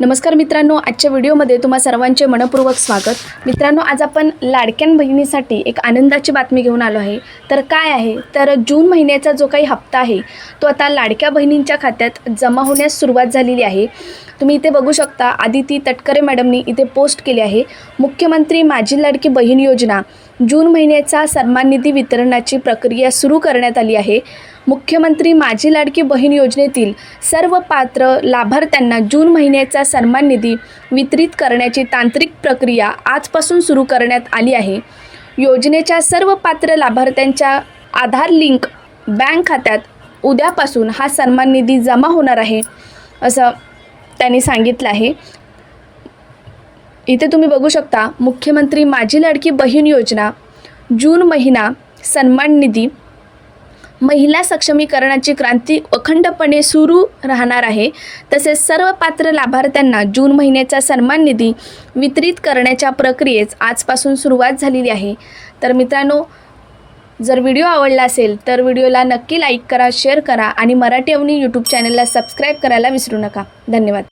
नमस्कार मित्रांनो आजच्या व्हिडिओमध्ये तुम्हा सर्वांचे मनपूर्वक स्वागत. मित्रांनो आज आपण लाडक्यान बहिणीसाठी एक आनंदाची बातमी घेऊन आलो आहे. तर काय आहे? तर जून महिन्याचा जो काही हप्ता आहे तो आता लाडक्या बहिणींच्या खात्यात जमा होण्यास सुरुवात झालेली आहे. तुम्ही इथे बघू शकता आदिती तटकरे मॅडमनी इथे पोस्ट केली आहे. मुख्यमंत्री माझी लाडकी बहीण योजना. जून महिन्याचा सन्मान निधी वितरणाची प्रक्रिया सुरू करण्यात आली आहे. मुख्यमंत्री माझी लाडकी बहीण योजनेतील सर्व पात्र लाभार्थ्यांना जून महिन्याचा सन्मान निधी वितरित करण्याची तांत्रिक प्रक्रिया आजपासून सुरू करण्यात आली आहे. योजनेच्या सर्व पात्र लाभार्थ्यांच्या आधार लिंक बँक खात्यात उद्यापासून हा सन्मान निधी जमा होणार आहे असं त्यांनी सांगितलं आहे. इथे तुम्ही बघू शकता मुख्यमंत्री माझी लाडकी बहीण योजना जून महिना सन्मान निधी महिला सक्षमीकरणाची क्रांती अखंडपणे सुरू राहणार आहे. तसेच सर्व पात्र लाभार्थ्यांना जून महिन्याचा सन्मान निधी वितरित करण्याच्या प्रक्रियेस आजपासून सुरुवात झालेली आहे. तर मित्रांनो जर व्हिडिओ आवडला असेल तर व्हिडिओला नक्की लाईक करा शेअर करा आणि मराठी अवनी यूट्यूब चॅनलला सबस्क्राईब करायला विसरू नका. धन्यवाद.